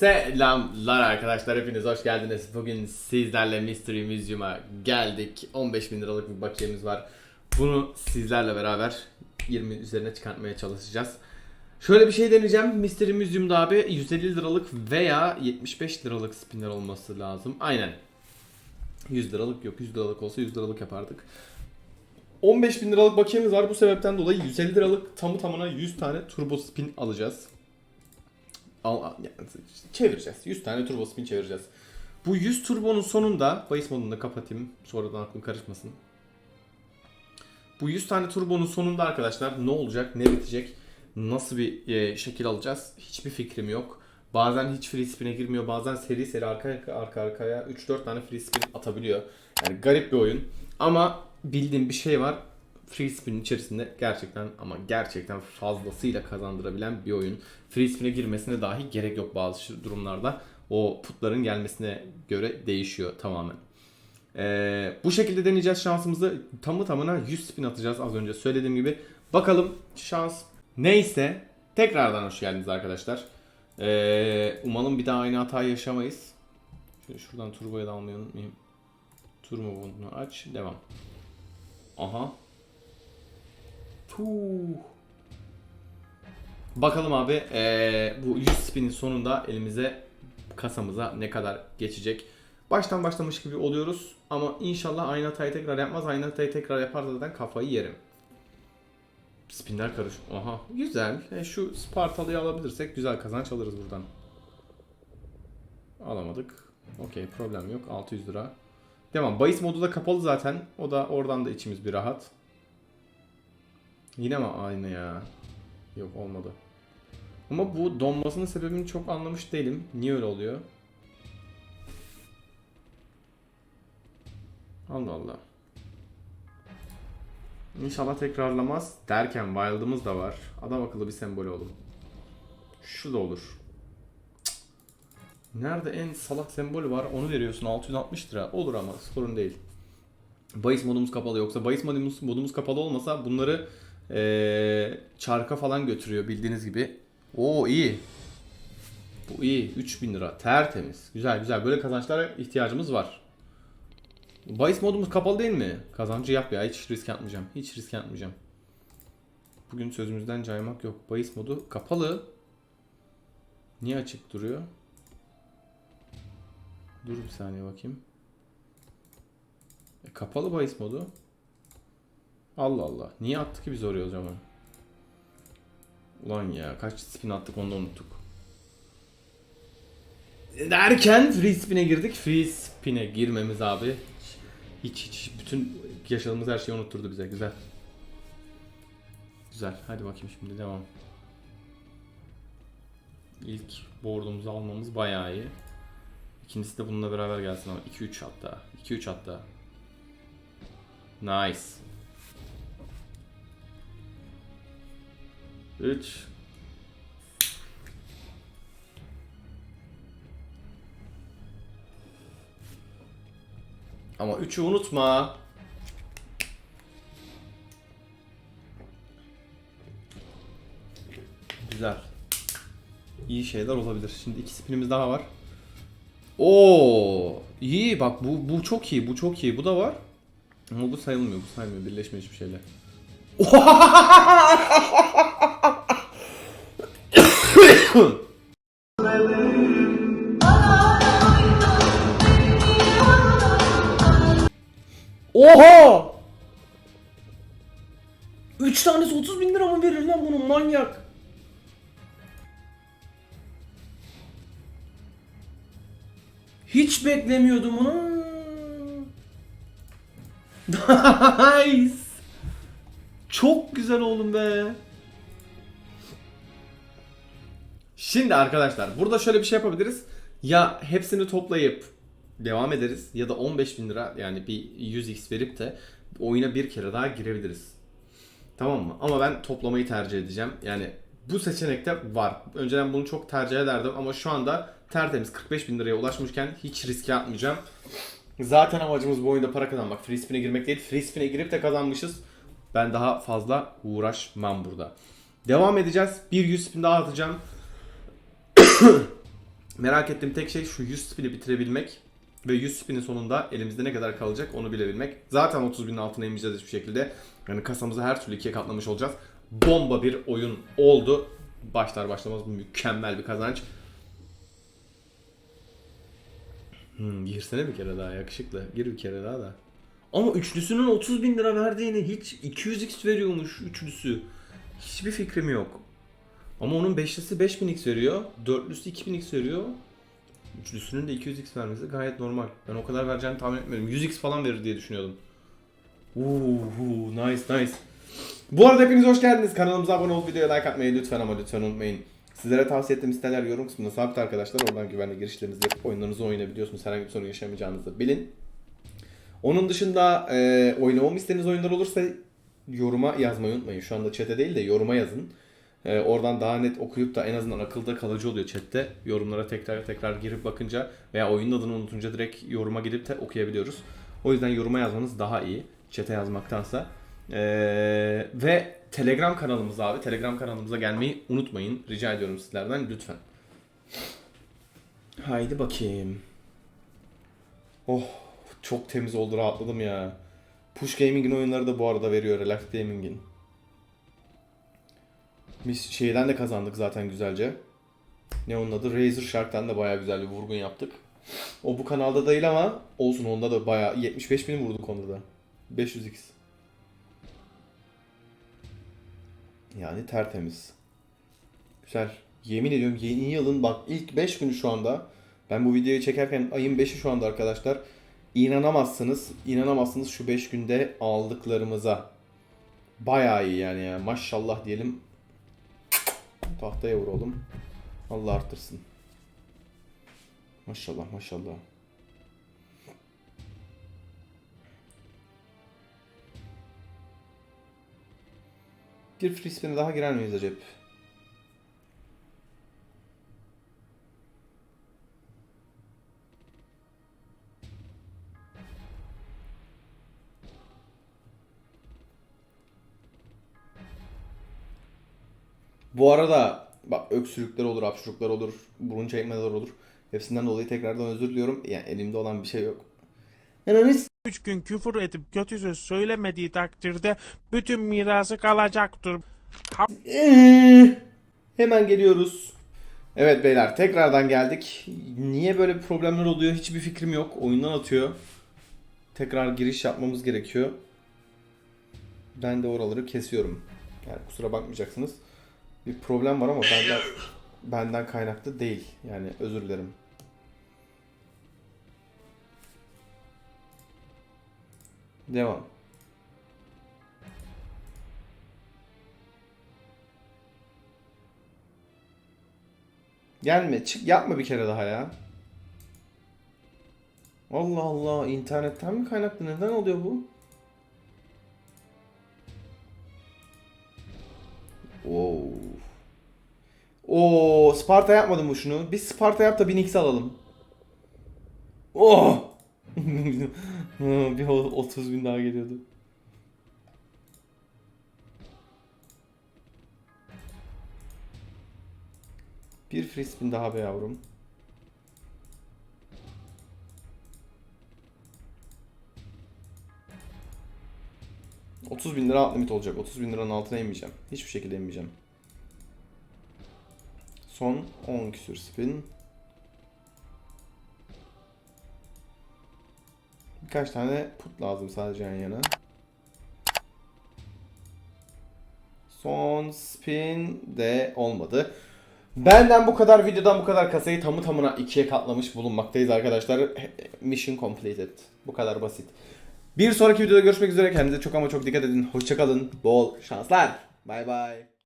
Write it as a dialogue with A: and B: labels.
A: Selamlar arkadaşlar hepiniz hoş geldiniz. Bugün sizlerle Mystery Museum'a geldik. 15 bin liralık bir bakiyemiz var. Bunu sizlerle beraber 20 üzerine çıkartmaya çalışacağız. Şöyle bir şey deneyeceğim. Mystery Museum'da abi 150 liralık veya 75 liralık spinner olması lazım. Aynen. 100 liralık yok. 100 liralık olsa 100 liralık yapardık. 15 bin liralık bakiyemiz var. Bu sebepten dolayı 150 liralık tamı tamına 100 tane turbo spin alacağız. Al, yani çevireceğiz. 100 tane turbo spin çevireceğiz. Bu 100 turbonun sonunda bahis modunu da kapatayım. Sonradan aklım karışmasın. Bu 100 tane turbonun sonunda arkadaşlar ne olacak, ne bitecek, nasıl bir e, şekil alacağız hiçbir fikrim yok. Bazen hiç free spin'e girmiyor, bazen seri seri arka, arka arkaya 3-4 tane free spin atabiliyor. Yani garip bir oyun. Ama bildiğim bir şey var. Free spin'in içerisinde gerçekten ama gerçekten fazlasıyla kazandırabilen bir oyun. Free spin'e girmesine dahi gerek yok bazı durumlarda. O putların gelmesine göre değişiyor tamamen. Ee, bu şekilde deneyeceğiz şansımızı. Tamı tamına 100 spin atacağız az önce söylediğim gibi. Bakalım şans neyse. Tekrardan hoş geldiniz arkadaşlar. Ee, umalım bir daha aynı hatayı yaşamayız. Şöyle şuradan turboya da almayı unutmayayım. Turbo bunu aç. Devam. Aha. Puh. Bakalım abi eee, bu 100 spinin sonunda elimize kasamıza ne kadar geçecek. Baştan başlamış gibi oluyoruz ama inşallah aynı hatayı tekrar yapmaz. Aynı hatayı tekrar yaparsa zaten kafayı yerim. Spinler karış. Aha güzel. E, şu Spartalı'yı alabilirsek güzel kazanç alırız buradan. Alamadık. Okey problem yok. 600 lira. Devam. Bahis modu da kapalı zaten. O da oradan da içimiz bir rahat. Yine mi aynı ya? Yok olmadı. Ama bu donmasının sebebini çok anlamış değilim. Niye öyle oluyor? Allah Allah. İnşallah tekrarlamaz derken Wild'ımız da var. Adam akıllı bir sembol oğlum. Şu da olur. Nerede en salak sembolü var onu veriyorsun 660 lira. Olur ama sorun değil. Bahis modumuz kapalı yoksa bahis modumuz, modumuz kapalı olmasa bunları eee, çarka falan götürüyor bildiğiniz gibi. Oo iyi. Bu iyi. 3000 lira. Tertemiz. Güzel güzel. Böyle kazançlara ihtiyacımız var. Bahis modumuz kapalı değil mi? Kazancı yap ya. Hiç risk yapmayacağım. Hiç risk yapmayacağım. Bugün sözümüzden caymak yok. Bahis modu kapalı. Niye açık duruyor? Dur bir saniye bakayım. E, kapalı bahis modu. Allah Allah. Niye attı ki biz oraya o zaman? Ulan ya kaç spin attık onu da unuttuk. Derken free spin'e girdik. Free spin'e girmemiz abi. Hiç hiç bütün yaşadığımız her şeyi unutturdu bize. Güzel. Güzel. Hadi bakayım şimdi devam. İlk board'umuzu almamız bayağı iyi. İkincisi de bununla beraber gelsin ama 2-3 hatta. 2-3 hatta. Nice. 3 Ama 3'ü unutma. Güzel. İyi şeyler olabilir. Şimdi iki spinimiz daha var. Oo, iyi bak bu bu çok iyi. Bu çok iyi. Bu da var. Ama bu sayılmıyor. Bu saymıyor. Birleşme hiçbir şeyle. Oha! 3 tanesi 30 bin lira mı verir lan bunun manyak? Hiç beklemiyordum bunu. Nice. Çok güzel oğlum be. Şimdi arkadaşlar burada şöyle bir şey yapabiliriz. Ya hepsini toplayıp devam ederiz ya da 15 bin lira yani bir 100x verip de oyuna bir kere daha girebiliriz. Tamam mı? Ama ben toplamayı tercih edeceğim. Yani bu seçenekte var. Önceden bunu çok tercih ederdim ama şu anda tertemiz 45 bin liraya ulaşmışken hiç riske atmayacağım. Zaten amacımız bu oyunda para kazanmak. Free spin'e girmek değil. Free spin'e girip de kazanmışız. Ben daha fazla uğraşmam burada. Devam edeceğiz. Bir 100 spin daha atacağım. Merak ettiğim tek şey şu 100 spin'i bitirebilmek ve 100 spinin sonunda elimizde ne kadar kalacak onu bilebilmek. Zaten 30 binin altına inmeyeceğiz hiçbir şekilde. Yani kasamızı her türlü ikiye katlamış olacağız. Bomba bir oyun oldu. Başlar başlamaz mükemmel bir kazanç. Hmm, girsene bir kere daha yakışıklı. Gir bir kere daha da. Ama üçlüsünün 30 bin lira verdiğini hiç 200x veriyormuş üçlüsü. Hiçbir fikrim yok. Ama onun beşlisi 5000x veriyor. Dörtlüsü 2000x veriyor. Üçlüsünün de 200x vermesi gayet normal. Ben o kadar vereceğini tahmin etmiyorum. 100x falan verir diye düşünüyordum. Uuu nice nice. Bu arada hepiniz hoş geldiniz. Kanalımıza abone olup videoya like atmayı lütfen ama lütfen unutmayın. Sizlere tavsiye ettiğim siteler yorum kısmında sabit arkadaşlar. Oradan güvenli girişlerinizi yapıp oyunlarınızı oynayabiliyorsunuz. Herhangi bir sorun yaşamayacağınızı bilin. Onun dışında e, oynamamı istediğiniz oyunlar olursa yoruma yazmayı unutmayın. Şu anda chat'e değil de yoruma yazın. E, oradan daha net okuyup da en azından akılda kalıcı oluyor chat'te. Yorumlara tekrar tekrar girip bakınca veya oyunun adını unutunca direkt yoruma gidip de okuyabiliyoruz. O yüzden yoruma yazmanız daha iyi. Chat'e yazmaktansa. E, ve Telegram kanalımız abi. Telegram kanalımıza gelmeyi unutmayın. Rica ediyorum sizlerden lütfen. Haydi bakayım. Oh çok temiz oldu rahatladım ya. Push Gaming'in oyunları da bu arada veriyor Relax Gaming'in. Biz şeyden de kazandık zaten güzelce. Ne onun adı? Razer Shark'tan da bayağı güzel bir vurgun yaptık. O bu kanalda değil ama olsun onda da bayağı 75 bin vurduk onda da. 500x. Yani tertemiz. Güzel. Yemin ediyorum yeni yılın bak ilk 5 günü şu anda. Ben bu videoyu çekerken ayın 5'i şu anda arkadaşlar. İnanamazsınız. inanamazsınız şu 5 günde aldıklarımıza. Bayağı iyi yani ya. Maşallah diyelim. Tahtaya vuralım. Allah arttırsın. Maşallah maşallah. Bir free spin'e daha girer miyiz acaba? Bu arada bak öksürükler olur, hapşuruklar olur, burun çekmeler olur. Hepsinden dolayı tekrardan özür diliyorum. Yani elimde olan bir şey yok. S-
B: 3 gün küfür edip kötü söz söylemediği takdirde bütün mirası kalacaktır.
A: Eee, Hemen geliyoruz. Evet beyler tekrardan geldik. Niye böyle bir problemler oluyor hiçbir fikrim yok. Oyundan atıyor. Tekrar giriş yapmamız gerekiyor. Ben de oraları kesiyorum. Yani kusura bakmayacaksınız. Bir problem var ama benden benden kaynaklı değil. Yani özür dilerim. Devam. Gelme, çık yapma bir kere daha ya. Allah Allah, internetten mi kaynaklı? Neden oluyor bu? Oo. Oo, Sparta yapmadım mı şunu? Biz Sparta yap da 1000x alalım. Oh! bir o- 30 bin daha geliyordu. Bir free spin daha be yavrum. ...30 bin lira alt limit olacak. 30 bin liranın altına inmeyeceğim. Hiçbir şekilde inmeyeceğim. Son 10 küsür spin. Birkaç tane put lazım sadece yan yana. Son spin de olmadı. Benden bu kadar videodan bu kadar kasayı tamı tamına ikiye katlamış bulunmaktayız arkadaşlar. Mission completed. Bu kadar basit. Bir sonraki videoda görüşmek üzere. Kendinize çok ama çok dikkat edin. Hoşçakalın. Bol şanslar. Bay bay.